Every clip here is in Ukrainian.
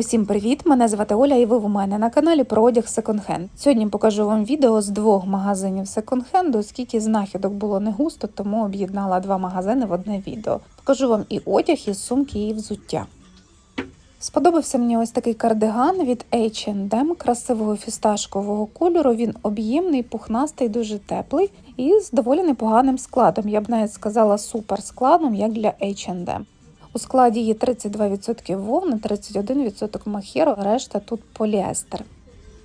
Усім привіт! Мене звати Оля, і ви в мене на каналі про одяг секонд-хенд. Сьогодні покажу вам відео з двох магазинів секонд-хенду, оскільки знахідок було не густо, тому об'єднала два магазини в одне відео. Покажу вам і одяг, і сумки, і взуття. Сподобався мені ось такий кардиган від H&M красивого фісташкового кольору. Він об'ємний, пухнастий, дуже теплий і з доволі непоганим складом. Я б навіть сказала супер складом, як для H&M. У складі є 32% вовни, 31% махеру, решта тут поліестер.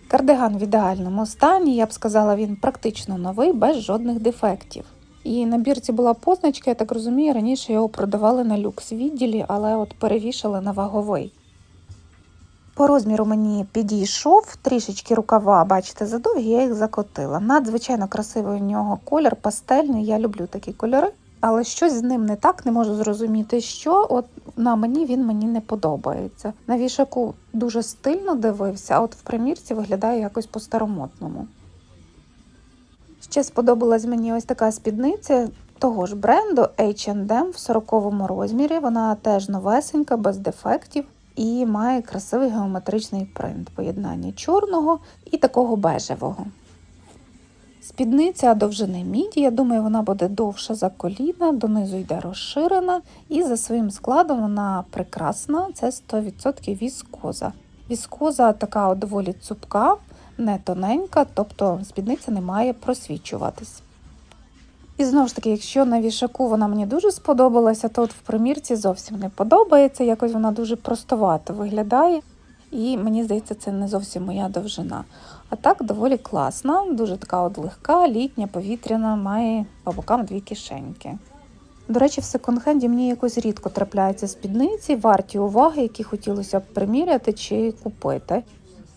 Кардиган в ідеальному стані, я б сказала, він практично новий, без жодних дефектів. І на бірці була позначка, я так розумію, раніше його продавали на люкс відділі, але от перевішали на ваговий. По розміру мені підійшов трішечки рукава, бачите, задовгі, я їх закотила. Надзвичайно красивий у нього колір, пастельний. Я люблю такі кольори, але щось з ним не так, не можу зрозуміти, що от на мені він мені не подобається. На вішаку дуже стильно дивився, а от в примірці виглядає якось по-старомодному. Ще сподобалась мені ось така спідниця того ж бренду H&M в 40 розмірі. Вона теж новесенька, без дефектів і має красивий геометричний принт поєднання чорного і такого бежевого. Спідниця довжини міді, я думаю, вона буде довша за коліна, донизу йде розширена, і за своїм складом вона прекрасна, це 100% віскоза. Віскоза така доволі цупка, не тоненька, тобто спідниця не має просвічуватись. І знову ж таки, якщо на вішаку вона мені дуже сподобалася, то от в примірці зовсім не подобається, якось вона дуже простовато виглядає. І мені здається, це не зовсім моя довжина. А так доволі класна, дуже така от легка, літня, повітряна, має по бокам дві кишеньки. До речі, в секонд-хенді мені якось рідко трапляються спідниці, варті уваги, які хотілося б приміряти чи купити.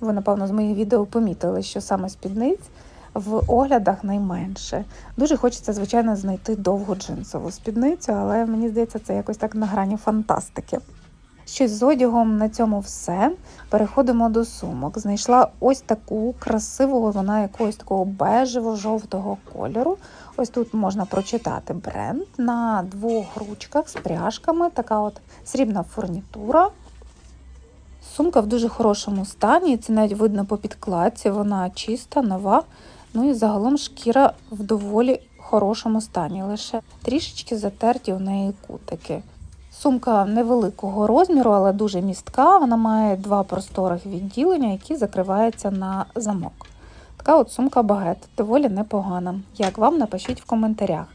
Ви, напевно, з моїх відео помітили, що саме спідниць в оглядах найменше. Дуже хочеться, звичайно, знайти довгу джинсову спідницю, але мені здається, це якось так на грані фантастики. Щось з одягом на цьому все. Переходимо до сумок. Знайшла ось таку красиву, вона якогось такого бежево-жовтого кольору. Ось тут можна прочитати бренд на двох ручках з пряжками, така от срібна фурнітура. Сумка в дуже хорошому стані, це навіть видно по підкладці, вона чиста, нова. Ну і загалом шкіра в доволі хорошому стані, лише трішечки затерті у неї кутики. Сумка невеликого розміру, але дуже містка. Вона має два просторих відділення, які закриваються на замок. Така от сумка багет, доволі непогана. Як вам напишіть в коментарях.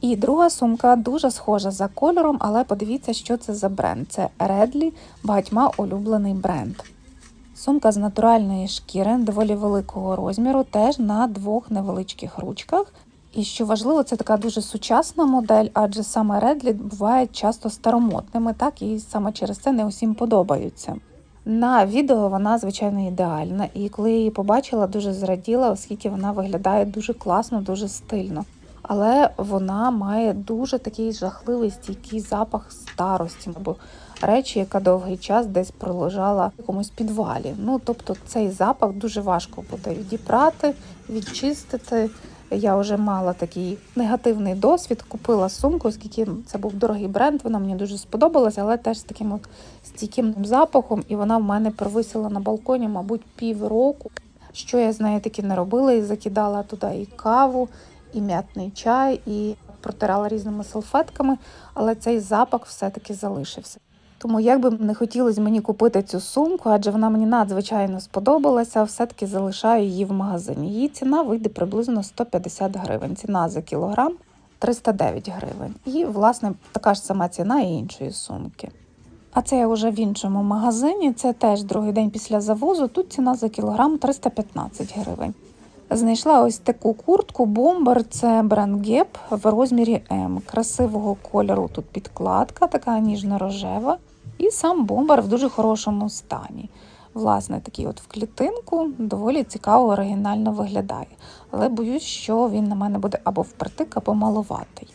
І друга сумка дуже схожа за кольором, але подивіться, що це за бренд. Це Redley, багатьма улюблений бренд. Сумка з натуральної шкіри доволі великого розміру, теж на двох невеличких ручках. І що важливо, це така дуже сучасна модель, адже саме Редлі бувають часто старомодними, так і саме через це не усім подобаються. На відео вона, звичайно, ідеальна, і коли я її побачила, дуже зраділа, оскільки вона виглядає дуже класно, дуже стильно. Але вона має дуже такий жахливий стійкий запах старості, або речі, яка довгий час десь пролежала в якомусь підвалі. Ну тобто цей запах дуже важко буде відібрати, відчистити. Я вже мала такий негативний досвід, купила сумку, оскільки це був дорогий бренд, вона мені дуже сподобалася, але теж з таким от стійким запахом, і вона в мене провисіла на балконі, мабуть, півроку. Що я з нею таки не робила, і закидала туди і каву, і м'ятний чай, і протирала різними салфетками, але цей запах все-таки залишився. Тому як би не хотілося мені купити цю сумку, адже вона мені надзвичайно сподобалася, все-таки залишаю її в магазині. Її ціна вийде приблизно 150 гривень. Ціна за кілограм 309 гривень. І, власне, така ж сама ціна і іншої сумки. А це я вже в іншому магазині. Це теж другий день після завозу. Тут ціна за кілограм 315 гривень. Знайшла ось таку куртку бомбер, це бренд Gap в розмірі М. Красивого кольору тут підкладка, така ніжно-рожева. І сам бомбер в дуже хорошому стані. Власне, такий от в клітинку доволі цікаво, оригінально виглядає. Але боюсь, що він на мене буде або впритик, або маловатий.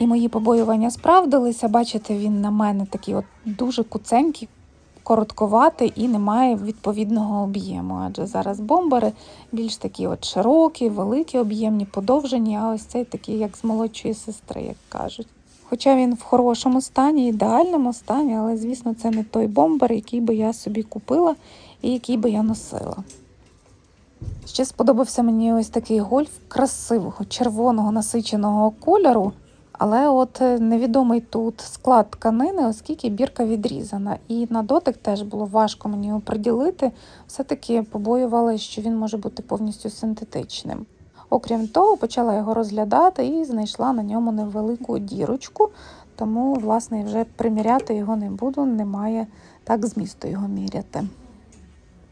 І мої побоювання справдилися. Бачите, він на мене такий от дуже куценький, коротковатий і не має відповідного об'єму. Адже зараз бомбери більш такі от широкі, великі, об'ємні, подовжені, а ось цей такий, як з молодшої сестри, як кажуть. Хоча він в хорошому стані, ідеальному стані, але, звісно, це не той бомбер, який би я собі купила і який би я носила. Ще сподобався мені ось такий гольф красивого, червоного насиченого кольору. Але от е, невідомий тут склад тканини, оскільки бірка відрізана. І на дотик теж було важко мені його приділити. Все-таки побоювалася, що він може бути повністю синтетичним. Окрім того, почала його розглядати і знайшла на ньому невелику дірочку, тому, власне, вже приміряти його не буду, немає так змісту його міряти.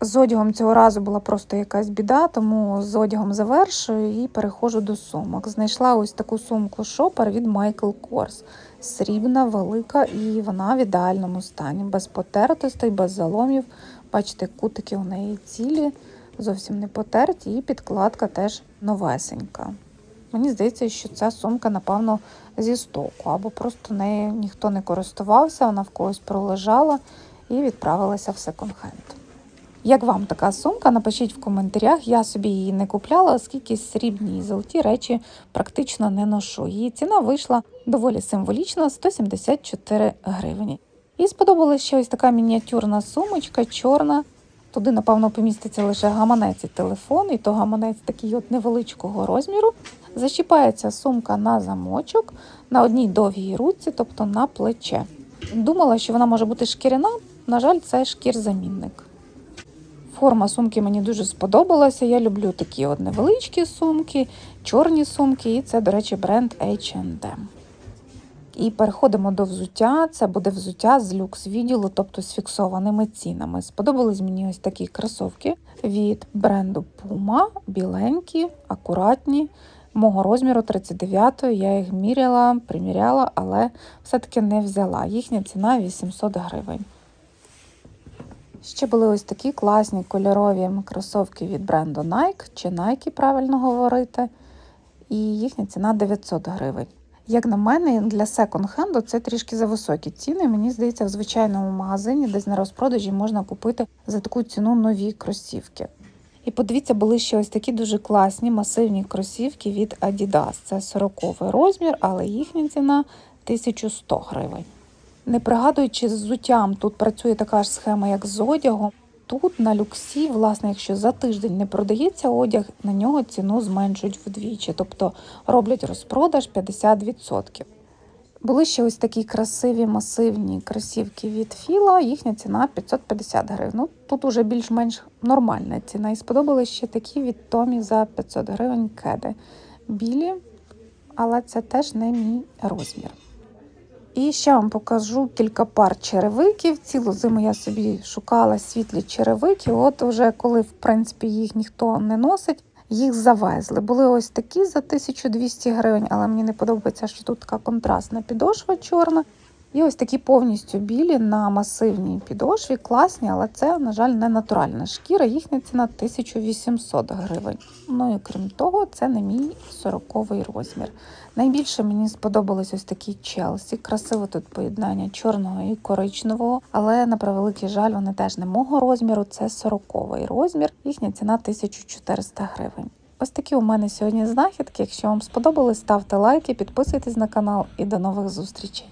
З одягом цього разу була просто якась біда, тому з одягом завершую і переходжу до сумок. Знайшла ось таку сумку шопер від Michael Kors. Срібна, велика, і вона в ідеальному стані, без потертостей, без заломів. Бачите, кутики у неї цілі, зовсім не потерті, і підкладка теж новесенька. Мені здається, що ця сумка, напевно, зі стоку, або просто нею ніхто не користувався, вона в когось пролежала і відправилася в секонд-хенд. Як вам така сумка? Напишіть в коментарях. Я собі її не купляла, оскільки срібні і золоті речі практично не ношу. Її ціна вийшла доволі символічна 174 гривні. І сподобалася ще ось така мініатюрна сумочка, чорна. Туди, напевно, поміститься лише гаманець і телефон, і то гаманець такий от невеличкого розміру. Защіпається сумка на замочок на одній довгій руці, тобто на плече. Думала, що вона може бути шкіряна, на жаль, це шкір-замінник. Форма сумки мені дуже сподобалася. Я люблю такі от невеличкі сумки, чорні сумки, і це, до речі, бренд H&M. І переходимо до взуття. Це буде взуття з люкс відділу, тобто з фіксованими цінами. Сподобались мені ось такі кросовки від бренду Puma, біленькі, акуратні. Мого розміру 39 я їх міряла, приміряла, але все-таки не взяла. Їхня ціна 800 гривень. Ще були ось такі класні кольорові кросовки від бренду Nike, чи Nike, правильно говорити. І їхня ціна 900 гривень. Як на мене, для секонд-хенду це трішки за високі ціни. Мені здається, в звичайному магазині, десь на розпродажі можна купити за таку ціну нові кросівки. І подивіться, були ще ось такі дуже класні масивні кросівки від Adidas. Це 40 розмір, але їхня ціна 1100 гривень. Не пригадую, чи з взуттям тут працює така ж схема, як з одягом. Тут на люксі, власне, якщо за тиждень не продається одяг, на нього ціну зменшують вдвічі, тобто роблять розпродаж 50%. Були ще ось такі красиві масивні кросівки від Філа, їхня ціна 550 гривень. Ну, тут уже більш-менш нормальна ціна. І сподобались ще такі від Томі за 500 гривень кеди. Білі, але це теж не мій розмір. І ще вам покажу кілька пар черевиків. Цілу зиму я собі шукала світлі черевики. От уже коли, в принципі, їх ніхто не носить, їх завезли. Були ось такі за 1200 гривень, але мені не подобається, що тут така контрастна підошва чорна. І ось такі повністю білі на масивній підошві, класні, але це, на жаль, не натуральна шкіра. Їхня ціна 1800 гривень. Ну і крім того, це не мій 40-й розмір. Найбільше мені сподобались ось такі Челсі. Красиве тут поєднання чорного і коричневого, але на превеликий жаль, вони теж не мого розміру. Це 40-й розмір. Їхня ціна 1400 гривень. Ось такі у мене сьогодні знахідки. Якщо вам сподобалось, ставте лайки, підписуйтесь на канал і до нових зустрічей.